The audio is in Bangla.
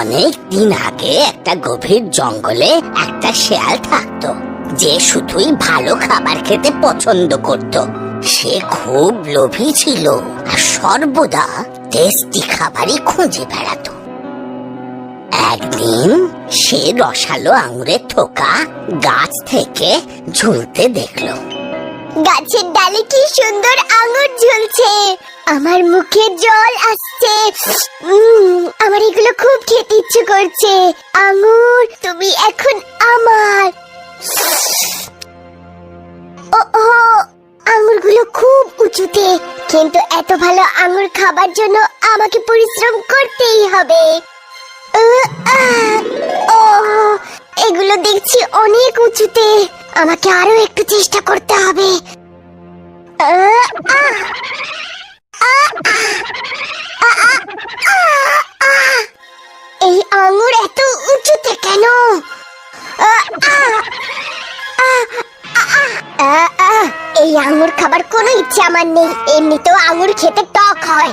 অনেক দিন আগে একটা গভীর জঙ্গলে একটা শেয়াল থাকতো, যে শুধুই ভালো খাবার খেতে পছন্দ করত। সে খুব লোভী ছিল আর সর্বদা টেস্টি খাবারই খুঁজে বেড়াতো। একদিন সে রসালো আঙুরের থোকা গাছ থেকে ঝুলতে দেখল। গাছের ডালে কি সুন্দর আঙুর ঝুলছে। আমার মুখে জল আসছে। আমার এগুলো খুব খেতে ইচ্ছে করছে। আঙুর তুমি এখন আমার। ও আঙুরগুলো খুব উঁচুতে কিন্তু এত ভালো আঙুর খাবার জন্য আমাকে পরিশ্রম করতেই হবে। ও এগুলো দেখছি অনেক উঁচুতে। আমাকে আরও একটু চেষ্টা করতে হবে। আহ, আহ। এই আঙুর খাবার কোনো ইচ্ছে আমার নেই এমনিতেও আঙুর খেতে টক হয়